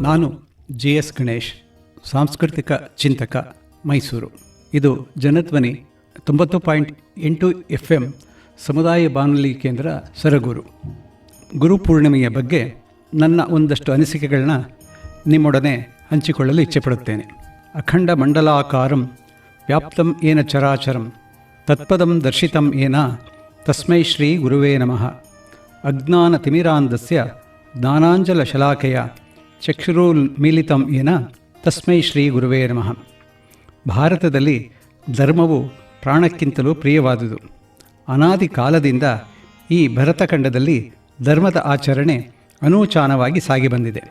ನಾನು G S Ganesh, ಸಾಂಸ್ಕೃತಿಕ ಚಿಂತಕ, ಮೈಸೂರು. ಇದು ಜನಧ್ವನಿ ತೊಂಬತ್ತು ಪಾಯಿಂಟ್ ಎಂಟು ಎಫ್ ಎಂ ಸಮುದಾಯ ಬಾನುಲಿ ಕೇಂದ್ರ ಸರಗೂರು. ಗುರುಪೂರ್ಣಿಮೆಯ ಬಗ್ಗೆ ನನ್ನ ಒಂದಷ್ಟು ಅನಿಸಿಕೆಗಳನ್ನ ನಿಮ್ಮೊಡನೆ ಹಂಚಿಕೊಳ್ಳಲು ಇಚ್ಛೆಪಡುತ್ತೇನೆ. ಅಖಂಡ ಮಂಡಲಾಕಾರಂ ವ್ಯಾಪ್ತಂ ಏನ ಚರಾಚರಂ ತತ್ಪದಂ ದರ್ಶಿತಂ ಏನ ತಸ್ಮೈ ಶ್ರೀ ಗುರುವೇ ನಮಃ. ಅಜ್ಞಾನತಿಮಿರಾಂಧಸ್ಯ ಜ್ಞಾನಾಂಜಲಶಲಾಕೆಯ ಚಕ್ಷುರುನ್ಮೀಲಿತಂ ಏನ ತಸ್ಮೈ ಶ್ರೀ ಗುರುವೇ ನಮಃ. ಭಾರತದಲ್ಲಿ ಧರ್ಮವು ಪ್ರಾಣಕ್ಕಿಂತಲೂ ಪ್ರಿಯವಾದುದು. ಅನಾದಿ ಕಾಲದಿಂದ ಈ ಭರತಖಂಡದಲ್ಲಿ ಧರ್ಮದ ಆಚರಣೆ ಅನೂಚಾನವಾಗಿ ಸಾಗಿ ಬಂದಿದೆ.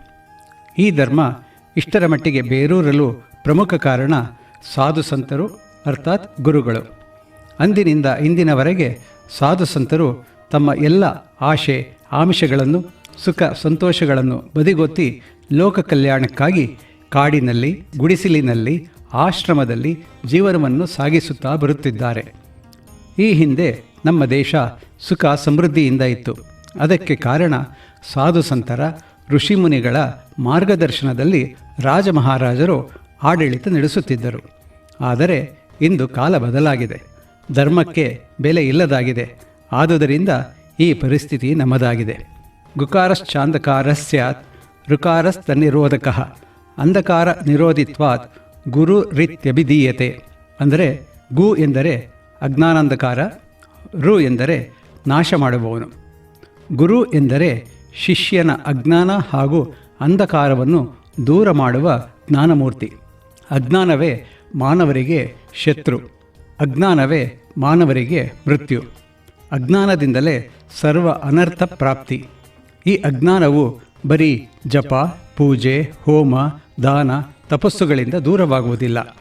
ಈ ಧರ್ಮ ಇಷ್ಟರ ಮಟ್ಟಿಗೆ ಬೇರೂರಲು ಪ್ರಮುಖ ಕಾರಣ ಸಾಧು ಸಂತರು, ಅರ್ಥಾತ್ ಗುರುಗಳು. ಅಂದಿನಿಂದ ಇಂದಿನವರೆಗೆ ಸಾಧು ಸಂತರು ತಮ್ಮ ಎಲ್ಲ ಆಶೆ, ಆಮಿಷಗಳನ್ನು, ಸುಖ, ಸಂತೋಷಗಳನ್ನು ಬದಿಗೊತ್ತಿ ಲೋಕ ಕಲ್ಯಾಣಕ್ಕಾಗಿ ಕಾಡಿನಲ್ಲಿ, ಗುಡಿಸಿಲಿನಲ್ಲಿ, ಆಶ್ರಮದಲ್ಲಿ ಜೀವನವನ್ನು ಸಾಗಿಸುತ್ತಾ ಬರುತ್ತಿದ್ದಾರೆ. ಈ ಹಿಂದೆ ನಮ್ಮ ದೇಶ ಸುಖ ಸಮೃದ್ಧಿಯಿಂದ ಇತ್ತು. ಅದಕ್ಕೆ ಕಾರಣ ಸಾಧು ಸಂತರ ಋಷಿಮುನಿಗಳ ಮಾರ್ಗದರ್ಶನದಲ್ಲಿ ರಾಜಮಹಾರಾಜರು ಆಡಳಿತ ನಡೆಸುತ್ತಿದ್ದರು. ಆದರೆ ಇಂದು ಕಾಲ ಬದಲಾಗಿದೆ. ಧರ್ಮಕ್ಕೆ ಬೆಲೆ ಇಲ್ಲದಾಗಿದೆ. ಆದುದರಿಂದ ಈ ಪರಿಸ್ಥಿತಿ ನಮ್ಮದಾಗಿದೆ. ಗುಕಾರಶ್ಚಾಂಧಕಾರ ಸ್ಯಾತ್ ಋಕಾರಸ್ತನಿರೋಧಕ ಅಂಧಕಾರ ನಿರೋಧಿತ್ವಾತ್ ಗುರು ರೀತ್ಯಭಿಧೀಯತೆ ಅಂದರೆ ಗು ಎಂದರೆ ಅಜ್ಞಾನಾಂಧಕಾರ ರು ಎಂದರೆ ನಾಶ ಮಾಡುವವನು ಗುರು ಎಂದರೆ ಶಿಷ್ಯನ ಅಜ್ಞಾನ ಹಾಗೂ ಅಂಧಕಾರವನ್ನು ದೂರ ಮಾಡುವ ಜ್ಞಾನಮೂರ್ತಿ. ಅಜ್ಞಾನವೇ ಮಾನವರಿಗೆ ಶತ್ರು. ಅಜ್ಞಾನವೇ ಮಾನವರಿಗೆ ಮೃತ್ಯು. ಅಜ್ಞಾನದಿಂದಲೇ ಸರ್ವ ಅನರ್ಥ ಪ್ರಾಪ್ತಿ. ಈ ಅಜ್ಞಾನವು ಬರೀ ಜಪ, ಪೂಜೆ, ಹೋಮ, ದಾನ, ತಪಸ್ಸುಗಳಿಂದ ದೂರವಾಗುವುದಿಲ್ಲ.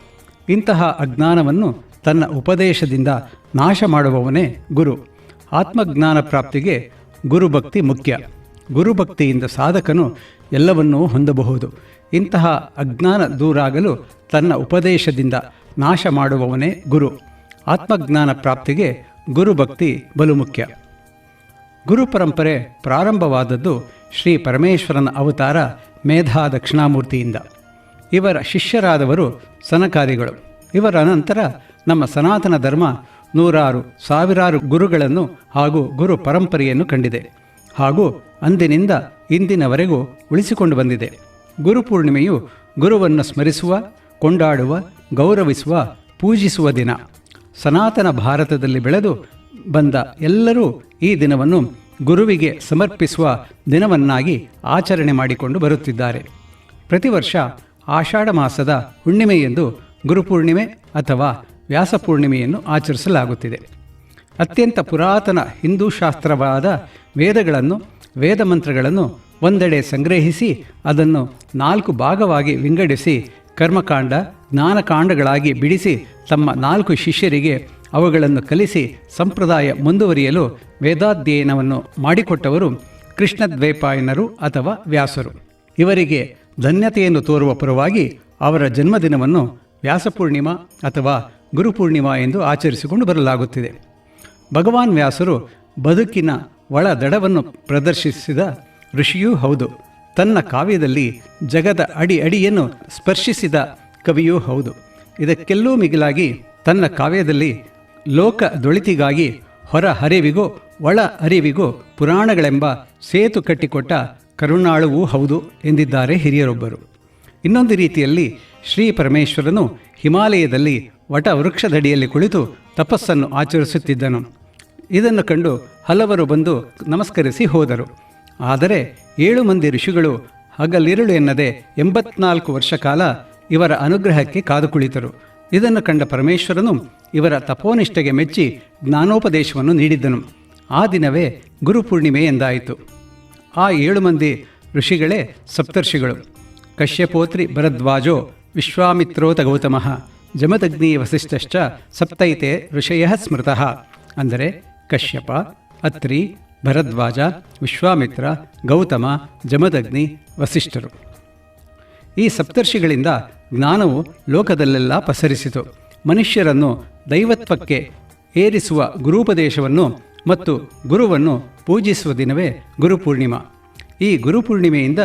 ಇಂತಹ ಅಜ್ಞಾನವನ್ನು ತನ್ನ ಉಪದೇಶದಿಂದ ನಾಶ ಮಾಡುವವನೇ ಗುರು. ಆತ್ಮಜ್ಞಾನ ಪ್ರಾಪ್ತಿಗೆ ಗುರುಭಕ್ತಿ ಮುಖ್ಯ. ಗುರುಭಕ್ತಿಯಿಂದ ಸಾಧಕನು ಎಲ್ಲವನ್ನೂ ಹೊಂದಬಹುದು. ಇಂತಹ ಅಜ್ಞಾನ ದೂರಾಗಲು ತನ್ನ ಉಪದೇಶದಿಂದ ನಾಶ ಮಾಡುವವನೇ ಗುರು. ಆತ್ಮಜ್ಞಾನ ಪ್ರಾಪ್ತಿಗೆ ಗುರುಭಕ್ತಿ ಬಲು ಮುಖ್ಯ ಗುರು ಪರಂಪರೆ ಪ್ರಾರಂಭವಾದದ್ದು ಶ್ರೀ ಪರಮೇಶ್ವರನ ಅವತಾರ ಮೇಧಾ ದಕ್ಷಿಣಾಮೂರ್ತಿಯಿಂದ ಇವರ ಶಿಷ್ಯರಾದವರು ಸನಕಾರಿಗಳು ಇವರ ನಂತರ ನಮ್ಮ ಸನಾತನ ಧರ್ಮ ನೂರಾರು ಸಾವಿರಾರು ಗುರುಗಳನ್ನು ಹಾಗೂ ಗುರು ಪರಂಪರೆಯನ್ನು ಕಂಡಿದೆ. ಹಾಗೂ ಅಂದಿನಿಂದ ಇಂದಿನವರೆಗೂ ಉಳಿಸಿಕೊಂಡು ಬಂದಿದೆ. ಗುರುಪೂರ್ಣಿಮೆಯು ಗುರುವನ್ನು ಸ್ಮರಿಸುವ, ಕೊಂಡಾಡುವ, ಗೌರವಿಸುವ, ಪೂಜಿಸುವ ದಿನ. ಸನಾತನ ಭಾರತದಲ್ಲಿ ಬೆಳೆದು ಬಂದ ಎಲ್ಲರೂ ಈ ದಿನವನ್ನು ಗುರುವಿಗೆ ಸಮರ್ಪಿಸುವ ದಿನವನ್ನಾಗಿ ಆಚರಣೆ ಮಾಡಿಕೊಂಡು ಬರುತ್ತಿದ್ದಾರೆ. ಪ್ರತಿ ವರ್ಷ ಆಷಾಢ ಮಾಸದ ಹುಣ್ಣಿಮೆಯೆಂದು ಗುರುಪೂರ್ಣಿಮೆ ಅಥವಾ ವ್ಯಾಸಪೂರ್ಣಿಮೆಯನ್ನು ಆಚರಿಸಲಾಗುತ್ತಿದೆ. ಅತ್ಯಂತ ಪುರಾತನ ಹಿಂದೂ ಶಾಸ್ತ್ರವಾದ ವೇದಗಳನ್ನು, ವೇದ ಮಂತ್ರಗಳನ್ನು ಒಂದೆಡೆ ಸಂಗ್ರಹಿಸಿ ಅದನ್ನು ನಾಲ್ಕು ಭಾಗವಾಗಿ ವಿಂಗಡಿಸಿ ಕರ್ಮಕಾಂಡ, ಜ್ಞಾನಕಾಂಡಗಳಾಗಿ ಬಿಡಿಸಿ ತಮ್ಮ ನಾಲ್ಕು ಶಿಷ್ಯರಿಗೆ ಅವುಗಳನ್ನು ಕಲಿಸಿ ಸಂಪ್ರದಾಯ ಮುಂದುವರಿಯಲು ವೇದಾಧ್ಯಯನವನ್ನು ಮಾಡಿಕೊಟ್ಟವರು ಕೃಷ್ಣದ್ವೈಪಾಯನರು ಅಥವಾ ವ್ಯಾಸರು. ಇವರಿಗೆ ಧನ್ಯತೆಯನ್ನು ತೋರುವ ಪರವಾಗಿ ಅವರ ಜನ್ಮದಿನವನ್ನು ವ್ಯಾಸಪೂರ್ಣಿಮಾ ಅಥವಾ ಗುರುಪೂರ್ಣಿಮಾ ಎಂದು ಆಚರಿಸಿಕೊಂಡು ಬರಲಾಗುತ್ತಿದೆ. ಭಗವಾನ್ ವ್ಯಾಸರು ಬದುಕಿನ ಒಳ ದಡವನ್ನು ಪ್ರದರ್ಶಿಸಿದ ಋಷಿಯೂ ಹೌದು. ತನ್ನ ಕಾವ್ಯದಲ್ಲಿ ಜಗದ ಅಡಿ ಅಡಿಯನ್ನು ಸ್ಪರ್ಶಿಸಿದ ಕವಿಯೂ ಹೌದು. ಇದಕ್ಕೆಲ್ಲೂ ಮಿಗಿಲಾಗಿ ತನ್ನ ಕಾವ್ಯದಲ್ಲಿ ಲೋಕ ದೊಳಿತಿಗಾಗಿ ಹೊರ ಹರಿವಿಗೂ ಒಳ ಅರಿವಿಗೂ ಪುರಾಣಗಳೆಂಬ ಸೇತು ಕಟ್ಟಿಕೊಟ್ಟ ಕರುಣಾಳುವೂ ಹೌದು ಎಂದಿದ್ದಾರೆ ಹಿರಿಯರೊಬ್ಬರು. ಇನ್ನೊಂದು ರೀತಿಯಲ್ಲಿ ಶ್ರೀ ಪರಮೇಶ್ವರನು ಹಿಮಾಲಯದಲ್ಲಿ ವಟ ವೃಕ್ಷದಡಿಯಲ್ಲಿ ಕುಳಿತು ತಪಸ್ಸನ್ನು ಆಚರಿಸುತ್ತಿದ್ದನು. ಇದನ್ನು ಕಂಡು ಹಲವರು ಬಂದು ನಮಸ್ಕರಿಸಿ ಹೋದರು. ಆದರೆ ಏಳು ಮಂದಿ ಋಷಿಗಳು ಹಗಲಿರುಳು ಎನ್ನದೆ ಎಂಬತ್ನಾಲ್ಕು ವರ್ಷ ಕಾಲ ಇವರ ಅನುಗ್ರಹಕ್ಕೆ ಕಾದು ಕುಳಿತರು ಇದನ್ನು ಕಂಡ ಪರಮೇಶ್ವರನು ಇವರ ತಪೋನಿಷ್ಠೆಗೆ ಮೆಚ್ಚಿ ಜ್ಞಾನೋಪದೇಶವನ್ನು ನೀಡಿದ್ದನು. ಆ ದಿನವೇ ಗುರುಪೂರ್ಣಿಮೆ ಎಂದಾಯಿತು. ಆ ಏಳು ಮಂದಿ ಋಷಿಗಳೇ ಸಪ್ತರ್ಷಿಗಳು. ಕಶ್ಯಪೋತ್ರಿ ಭರದ್ವಾಜೋ ವಿಶ್ವಾಮಿತ್ರೋತ ಗೌತಮಃ. ಜಮದಗ್ನಿ ವಸಿಷ್ಠಶ್ಚ ಸಪ್ತೈತೆ ಋಷಯ ಸ್ಮೃತಃ. ಅಂದರೆ ಕಶ್ಯಪ, ಅತ್ರಿ ಭರದ್ವಾಜ, ವಿಶ್ವಾಮಿತ್ರ, ಗೌತಮ, ಜಮದಗ್ನಿ, ವಸಿಷ್ಠರು. ಈ ಸಪ್ತರ್ಷಿಗಳಿಂದ ಜ್ಞಾನವು ಲೋಕದಲ್ಲೆಲ್ಲ ಪಸರಿಸಿತು. ಮನುಷ್ಯರನ್ನು ದೈವತ್ವಕ್ಕೆ ಏರಿಸುವ ಗುರುಪದೇಶವನ್ನು ಮತ್ತು ಗುರುವನ್ನು ಪೂಜಿಸುವ ದಿನವೇ ಗುರುಪೂರ್ಣಿಮಾ. ಈ ಗುರುಪೂರ್ಣಿಮೆಯಿಂದ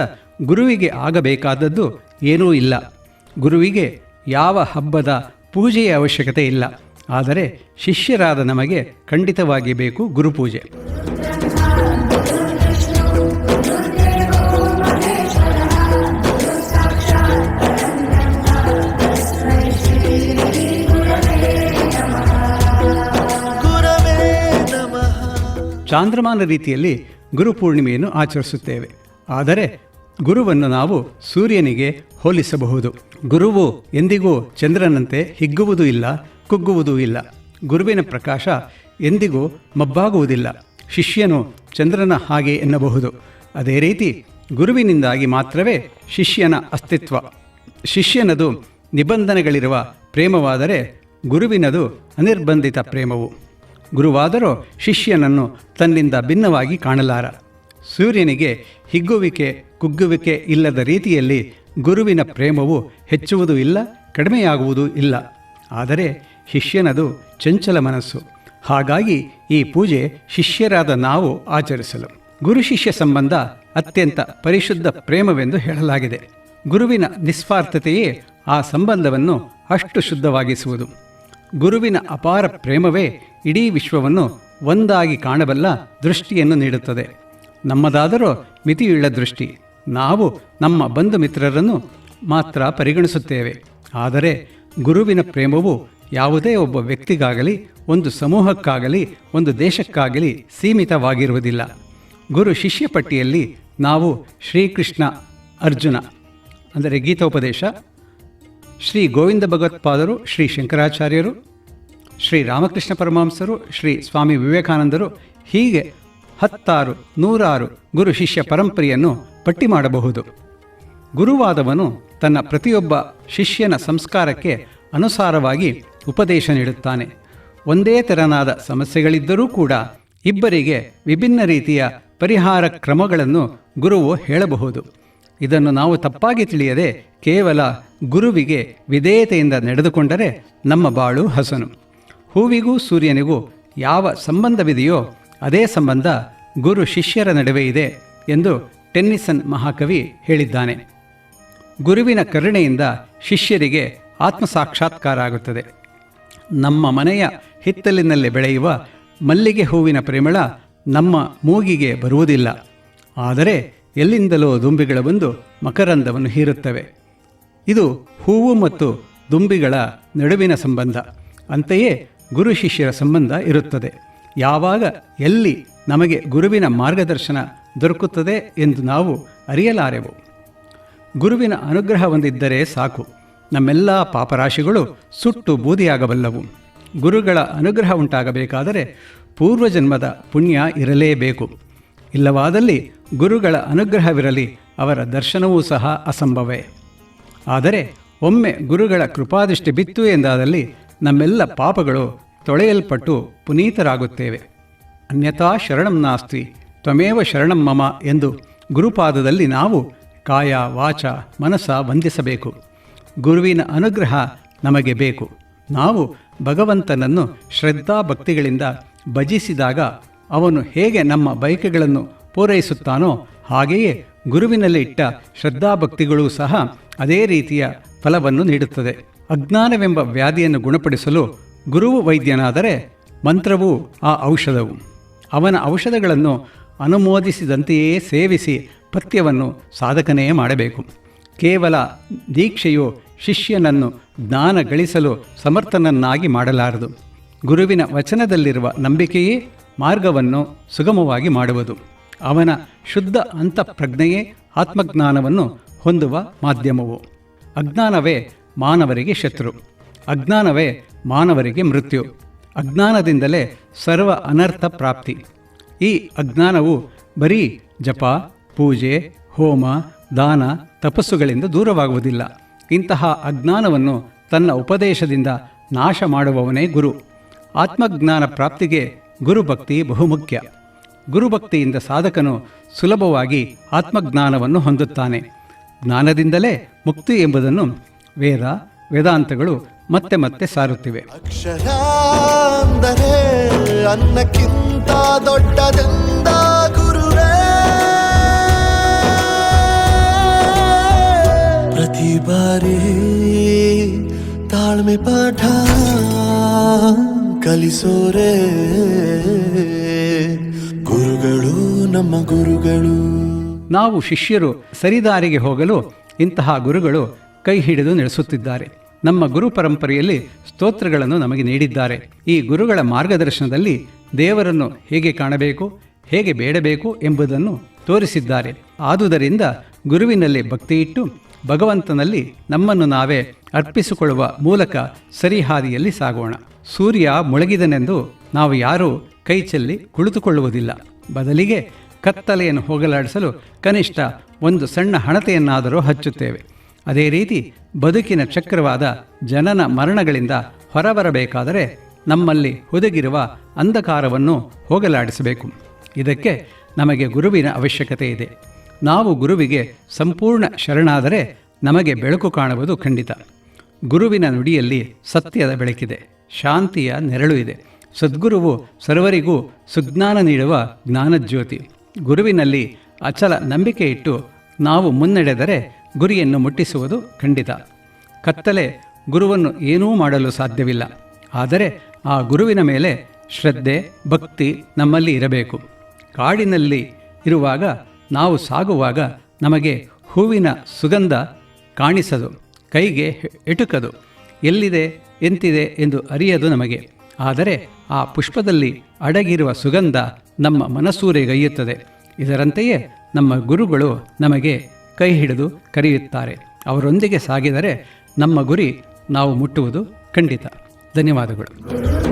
ಗುರುವಿಗೆ ಆಗಬೇಕಾದದ್ದು ಏನೂ ಇಲ್ಲ. ಗುರುವಿಗೆ ಯಾವ ಹಬ್ಬದ ಪೂಜೆಯ ಅವಶ್ಯಕತೆ ಇಲ್ಲ. ಆದರೆ ಶಿಷ್ಯರಾದ ನಮಗೆ ಖಂಡಿತವಾಗಿ ಬೇಕು ಗುರುಪೂಜೆ. ಚಾಂದ್ರಮಾನ ರೀತಿಯಲ್ಲಿ ಗುರುಪೂರ್ಣಿಮೆಯನ್ನು ಆಚರಿಸುತ್ತೇವೆ. ಆದರೆ ಗುರುವನ್ನು ನಾವು ಸೂರ್ಯನಿಗೆ ಹೋಲಿಸಬಹುದು. ಗುರುವು ಎಂದಿಗೂ ಚಂದ್ರನಂತೆ ಹಿಗ್ಗುವುದೂ ಇಲ್ಲ, ಕುಗ್ಗುವುದೂ ಇಲ್ಲ. ಗುರುವಿನ ಪ್ರಕಾಶ ಎಂದಿಗೂ ಮಬ್ಬಾಗುವುದಿಲ್ಲ. ಶಿಷ್ಯನು ಚಂದ್ರನ ಹಾಗೆ ಎನ್ನಬಹುದು. ಅದೇ ರೀತಿ ಗುರುವಿನಿಂದಾಗಿ ಮಾತ್ರವೇ ಶಿಷ್ಯನ ಅಸ್ತಿತ್ವ. ಶಿಷ್ಯನದು ನಿಬಂಧನೆಗಳಿರುವ ಪ್ರೇಮವಾದರೆ ಗುರುವಿನದು ಅನಿರ್ಬಂಧಿತ ಪ್ರೇಮವು. ಗುರುವಾದರೂ ಶಿಷ್ಯನನ್ನು ತನ್ನಿಂದ ಭಿನ್ನವಾಗಿ ಕಾಣಲಾರ. ಸೂರ್ಯನಿಗೆ ಹಿಗ್ಗುವಿಕೆ, ಕುಗ್ಗುವಿಕೆ ಇಲ್ಲದ ರೀತಿಯಲ್ಲಿ ಗುರುವಿನ ಪ್ರೇಮವು ಹೆಚ್ಚುವುದೂ ಇಲ್ಲ, ಕಡಿಮೆಯಾಗುವುದೂ ಇಲ್ಲ. ಆದರೆ ಶಿಷ್ಯನದು ಚಂಚಲ ಮನಸ್ಸು. ಹಾಗಾಗಿ ಈ ಪೂಜೆ ಶಿಷ್ಯರಾದ ನಾವು ಆಚರಿಸಲು. ಗುರು ಶಿಷ್ಯ ಸಂಬಂಧ ಅತ್ಯಂತ ಪರಿಶುದ್ಧ ಪ್ರೇಮವೆಂದು ಹೇಳಲಾಗಿದೆ. ಗುರುವಿನ ನಿಸ್ವಾರ್ಥತೆಯೇ ಆ ಸಂಬಂಧವನ್ನು ಅಷ್ಟು ಶುದ್ಧವಾಗಿಸುವುದು. ಗುರುವಿನ ಅಪಾರ ಪ್ರೇಮವೇ ಇಡೀ ವಿಶ್ವವನ್ನು ಒಂದಾಗಿ ಕಾಣಬಲ್ಲ ದೃಷ್ಟಿಯನ್ನು ನೀಡುತ್ತದೆ. ನಮ್ಮದಾದರೂ ಮಿತಿಯುಳ್ಳ ದೃಷ್ಟಿ. ನಾವು ನಮ್ಮ ಬಂಧು ಮಿತ್ರರನ್ನು ಮಾತ್ರ ಪರಿಗಣಿಸುತ್ತೇವೆ. ಆದರೆ ಗುರುವಿನ ಪ್ರೇಮವು ಯಾವುದೇ ಒಬ್ಬ ವ್ಯಕ್ತಿಗಾಗಲಿ, ಒಂದು ಸಮೂಹಕ್ಕಾಗಲಿ, ಒಂದು ದೇಶಕ್ಕಾಗಲಿ ಸೀಮಿತವಾಗಿರುವುದಿಲ್ಲ. ಗುರು ಶಿಷ್ಯ ಪಟ್ಟಿಯಲ್ಲಿ ನಾವು ಶ್ರೀಕೃಷ್ಣ ಅರ್ಜುನ, ಅಂದರೆ ಗೀತೋಪದೇಶ ಶ್ರೀ ಗೋವಿಂದ ಭಗವತ್ಪಾದರು, ಶ್ರೀ ಶಂಕರಾಚಾರ್ಯರು, ಶ್ರೀ ರಾಮಕೃಷ್ಣ ಪರಮಹಂಸರು ಶ್ರೀ ಸ್ವಾಮಿ ವಿವೇಕಾನಂದರು ಹೀಗೆ ಹತ್ತಾರು, ನೂರಾರು ಗುರು ಶಿಷ್ಯ ಪರಂಪರೆಯನ್ನು ಪಟ್ಟಿ ಮಾಡಬಹುದು. ಗುರುವಾದವನು ತನ್ನ ಪ್ರತಿಯೊಬ್ಬ ಶಿಷ್ಯನ ಸಂಸ್ಕಾರಕ್ಕೆ ಅನುಸಾರವಾಗಿ ಉಪದೇಶ ನೀಡುತ್ತಾನೆ. ಒಂದೇ ತೆರನಾದ ಸಮಸ್ಯೆಗಳಿದ್ದರೂ ಕೂಡ ಇಬ್ಬರಿಗೆ ವಿಭಿನ್ನ ರೀತಿಯ ಪರಿಹಾರ ಕ್ರಮಗಳನ್ನು ಗುರುವು ಹೇಳಬಹುದು. ಇದನ್ನು ನಾವು ತಪ್ಪಾಗಿ ತಿಳಿಯದೆ ಕೇವಲ ಗುರುವಿಗೆ ವಿಧೇಯತೆಯಿಂದ ನಡೆದುಕೊಂಡರೆ ನಮ್ಮ ಬಾಳು ಹಸನು. ಹೂವಿಗೂ ಸೂರ್ಯನಿಗೂ ಯಾವ ಸಂಬಂಧವಿದೆಯೋ ಅದೇ ಸಂಬಂಧ ಗುರು ಶಿಷ್ಯರ ನಡುವೆ ಇದೆ ಎಂದು ಟೆನ್ನಿಸನ್ ಮಹಾಕವಿ ಹೇಳಿದ್ದಾನೆ. ಗುರುವಿನ ಕರುಣೆಯಿಂದ ಶಿಷ್ಯರಿಗೆ ಆತ್ಮಸಾಕ್ಷಾತ್ಕಾರ ಆಗುತ್ತದೆ ನಮ್ಮ ಮನೆಯ ಹಿತ್ತಲಿನಲ್ಲಿ ಬೆಳೆಯುವ ಮಲ್ಲಿಗೆ ಹೂವಿನ ಪರಿಮಳ ನಮ್ಮ ಮೂಗಿಗೆ ಬರುವುದಿಲ್ಲ. ಆದರೆ ಎಲ್ಲಿಂದಲೋ ದುಂಬಿಗಳ ಬಂದು ಮಕರಂದವನ್ನು ಹೀರುತ್ತವೆ. ಇದು ಹೂವು ಮತ್ತು ದುಂಬಿಗಳ ನಡುವಿನ ಸಂಬಂಧ. ಅಂತೆಯೇ ಗುರು ಶಿಷ್ಯರ ಸಂಬಂಧ ಇರುತ್ತದೆ. ಯಾವಾಗ, ಎಲ್ಲಿ ನಮಗೆ ಗುರುವಿನ ಮಾರ್ಗದರ್ಶನ ದೊರಕುತ್ತದೆ ಎಂದು ನಾವು ಅರಿಯಲಾರೆವು. ಗುರುವಿನ ಅನುಗ್ರಹ ಹೊಂದಿದ್ದರೆ ಸಾಕು. ನಮ್ಮೆಲ್ಲ ಪಾಪರಾಶಿಗಳು ಸುಟ್ಟು ಬೂದಿಯಾಗಬಲ್ಲವು. ಗುರುಗಳ ಅನುಗ್ರಹ ಉಂಟಾಗಬೇಕಾದರೆ ಪೂರ್ವಜನ್ಮದ ಪುಣ್ಯ ಇರಲೇಬೇಕು. ಇಲ್ಲವಾದಲ್ಲಿ ಗುರುಗಳ ಅನುಗ್ರಹವಿರಲಿ, ಅವರ ದರ್ಶನವೂ ಸಹ ಅಸಂಭವೇ. ಆದರೆ ಒಮ್ಮೆ ಗುರುಗಳ ಕೃಪಾದೃಷ್ಟಿ ಬಿತ್ತು ಎಂದಾದಲ್ಲಿ ನಮ್ಮೆಲ್ಲ ಪಾಪಗಳು ತೊಳೆಯಲ್ಪಟ್ಟು ಪುನೀತರಾಗುತ್ತೇವೆ. ಅನ್ಯಥಾ ಶರಣಂ ನಾಸ್ತಿ, ತ್ವಮೇವ ಶರಣಂ ಮಮ ಎಂದು ಗುರುಪಾದದಲ್ಲಿ ನಾವು ಕಾಯ, ವಾಚ, ಮನಸ ವಂದಿಸಬೇಕು. ಗುರುವಿನ ಅನುಗ್ರಹ ನಮಗೆ ಬೇಕು. ನಾವು ಭಗವಂತನನ್ನು ಶ್ರದ್ಧಾ ಭಕ್ತಿಗಳಿಂದ ಭಜಿಸಿದಾಗ ಅವನು ಹೇಗೆ ನಮ್ಮ ಬಯಕೆಗಳನ್ನು ಪೂರೈಸುತ್ತಾನೋ ಹಾಗೆಯೇ ಗುರುವಿನಲ್ಲಿ ಇಟ್ಟ ಶ್ರದ್ಧಾಭಕ್ತಿಗಳೂ ಸಹ ಅದೇ ರೀತಿಯ ಫಲವನ್ನು ನೀಡುತ್ತದೆ. ಅಜ್ಞಾನವೆಂಬ ವ್ಯಾಧಿಯನ್ನು ಗುಣಪಡಿಸಲು ಗುರುವು ವೈದ್ಯನಾದರೆ ಮಂತ್ರವು ಆ ಔಷಧವು. ಅವನ ಔಷಧಗಳನ್ನು ಅನುಮೋದಿಸಿದಂತೆಯೇ ಸೇವಿಸಿ ಪಥ್ಯವನ್ನು ಸಾಧಕನೇ ಮಾಡಬೇಕು. ಕೇವಲ ದೀಕ್ಷೆಯು ಶಿಷ್ಯನನ್ನು ಜ್ಞಾನ ಗಳಿಸಲು ಸಮರ್ಥನನ್ನಾಗಿ ಮಾಡಲಾರದು. ಗುರುವಿನ ವಚನದಲ್ಲಿರುವ ನಂಬಿಕೆಯೇ ಮಾರ್ಗವನ್ನು ಸುಗಮವಾಗಿ ಮಾಡುವುದು. ಅವನ ಶುದ್ಧ ಅಂತಃಪ್ರಜ್ಞೆಯೇ ಆತ್ಮಜ್ಞಾನವನ್ನು ಹೊಂದುವ ಮಾಧ್ಯಮವು. ಅಜ್ಞಾನವೇ ಮಾನವರಿಗೆ ಶತ್ರು. ಅಜ್ಞಾನವೇ ಮಾನವರಿಗೆ ಮೃತ್ಯು. ಅಜ್ಞಾನದಿಂದಲೇ ಸರ್ವ ಅನರ್ಥ ಪ್ರಾಪ್ತಿ. ಈ ಅಜ್ಞಾನವು ಬರೀ ಜಪ, ಪೂಜೆ, ಹೋಮ, ದಾನ, ತಪಸ್ಸುಗಳಿಂದ ದೂರವಾಗುವುದಿಲ್ಲ. ಇಂತಹ ಅಜ್ಞಾನವನ್ನು ತನ್ನ ಉಪದೇಶದಿಂದ ನಾಶ ಮಾಡುವವನೇ ಗುರು. ಆತ್ಮಜ್ಞಾನ ಪ್ರಾಪ್ತಿಗೆ ಗುರುಭಕ್ತಿ ಬಹುಮುಖ್ಯ. ಗುರುಭಕ್ತಿಯಿಂದ ಸಾಧಕನು ಸುಲಭವಾಗಿ ಆತ್ಮಜ್ಞಾನವನ್ನು ಹೊಂದುತ್ತಾನೆ. ಜ್ಞಾನದಿಂದಲೇ ಮುಕ್ತಿ ಎಂಬುದನ್ನು ವೇದ, ವೇದಾಂತಗಳು ಮತ್ತೆ ಮತ್ತೆ ಸಾರುತ್ತಿವೆ. ಅನ್ನಕ್ಕಿಂತ ದೊಡ್ಡದೆಂದ ಗುರುವೇ? ಪ್ರತಿ ಬಾರಿ ತಾಳ್ಮೆ ಪಾಠ ಕಲಿಸೋರೆ? ಗುರುಗಳು, ನಮ್ಮ ಗುರುಗಳು. ನಾವು ಶಿಷ್ಯರು ಸರಿದಾರಿಗೆ ಹೋಗಲು ಇಂತಹ ಗುರುಗಳು ಕೈ ಹಿಡಿದು ನಡೆಸುತ್ತಿದ್ದಾರೆ ನಮ್ಮ ಗುರು ಪರಂಪರೆಯಲ್ಲಿ ಸ್ತೋತ್ರಗಳನ್ನು ನಮಗೆ ನೀಡಿದ್ದಾರೆ. ಈ ಗುರುಗಳ ಮಾರ್ಗದರ್ಶನದಲ್ಲಿ ದೇವರನ್ನು ಹೇಗೆ ಕಾಣಬೇಕು, ಹೇಗೆ ಬೇಡಬೇಕು ಎಂಬುದನ್ನು ತೋರಿಸಿದ್ದಾರೆ. ಆದುದರಿಂದ ಗುರುವಿನಲ್ಲಿ ಭಕ್ತಿಯಿಟ್ಟು ಭಗವಂತನಲ್ಲಿ ನಮ್ಮನ್ನು ನಾವೇ ಅರ್ಪಿಸಿಕೊಳ್ಳುವ ಮೂಲಕ ಸರಿಹಾದಿಯಲ್ಲಿ ಸಾಗೋಣ. ಸೂರ್ಯ ಮುಳುಗಿದನೆಂದು ನಾವು ಯಾರೂ ಕೈ ಚೆಲ್ಲಿ ಕುಳಿತುಕೊಳ್ಳುವುದಿಲ್ಲ. ಬದಲಿಗೆ ಕತ್ತಲೆಯನ್ನು ಹೋಗಲಾಡಿಸಲು ಕನಿಷ್ಠ ಒಂದು ಸಣ್ಣ ಹಣತೆಯನ್ನಾದರೂ ಹಚ್ಚುತ್ತೇವೆ. ಅದೇ ರೀತಿ ಬದುಕಿನ ಚಕ್ರವಾದ ಜನನ ಮರಣಗಳಿಂದ ಹೊರಬರಬೇಕಾದರೆ ನಮ್ಮಲ್ಲಿ ಹುದುಗಿರುವ ಅಂಧಕಾರವನ್ನು ಹೋಗಲಾಡಿಸಬೇಕು. ಇದಕ್ಕೆ ನಮಗೆ ಗುರುವಿನ ಅವಶ್ಯಕತೆ ಇದೆ. ನಾವು ಗುರುವಿಗೆ ಸಂಪೂರ್ಣ ಶರಣಾದರೆ ನಮಗೆ ಬೆಳಕು ಕಾಣುವುದು ಖಂಡಿತ. ಗುರುವಿನ ನುಡಿಯಲ್ಲಿ ಸತ್ಯದ ಬೆಳಕಿದೆ. ಶಾಂತಿಯ ನೆರಳು ಇದೆ. ಸದ್ಗುರುವು ಸರ್ವರಿಗೂ ಸುಜ್ಞಾನ ನೀಡುವ ಜ್ಞಾನಜ್ಯೋತಿ. ಗುರುವಿನಲ್ಲಿ ಅಚಲ ನಂಬಿಕೆ ಇಟ್ಟು ನಾವು ಮುನ್ನಡೆದರೆ ಗುರಿಯನ್ನು ಮುಟ್ಟಿಸುವುದು ಖಂಡಿತ. ಕತ್ತಲೆ ಗುರುವನ್ನು ಏನೂ ಮಾಡಲು ಸಾಧ್ಯವಿಲ್ಲ. ಆದರೆ ಆ ಗುರುವಿನ ಮೇಲೆ ಶ್ರದ್ಧೆ, ಭಕ್ತಿ ನಮ್ಮಲ್ಲಿ ಇರಬೇಕು. ಕಾಡಿನಲ್ಲಿ ಇರುವಾಗ ನಾವು ಸಾಗುವಾಗ ನಮಗೆ ಹೂವಿನ ಸುಗಂಧ ಕಾಣಿಸದು, ಕೈಗೆ ಎಟುಕದು ಎಲ್ಲಿದೆ, ಎಂತಿದೆ ಎಂದು ಅರಿಯದು ನಮಗೆ. ಆದರೆ ಆ ಪುಷ್ಪದಲ್ಲಿ ಅಡಗಿರುವ ಸುಗಂಧ ನಮ್ಮ ಮನಸ್ಸೂರೆಗೈಯುತ್ತದೆ ಇದರಂತೆಯೇ ನಮ್ಮ ಗುರುಗಳು ನಮಗೆ ಕೈ ಹಿಡಿದು ಕರೆಯುತ್ತಾರೆ. ಅವರೊಂದಿಗೆ ಸಾಗಿದರೆ ನಮ್ಮ ಗುರಿ ನಾವು ಮುಟ್ಟುವುದು ಖಂಡಿತ. ಧನ್ಯವಾದಗಳು.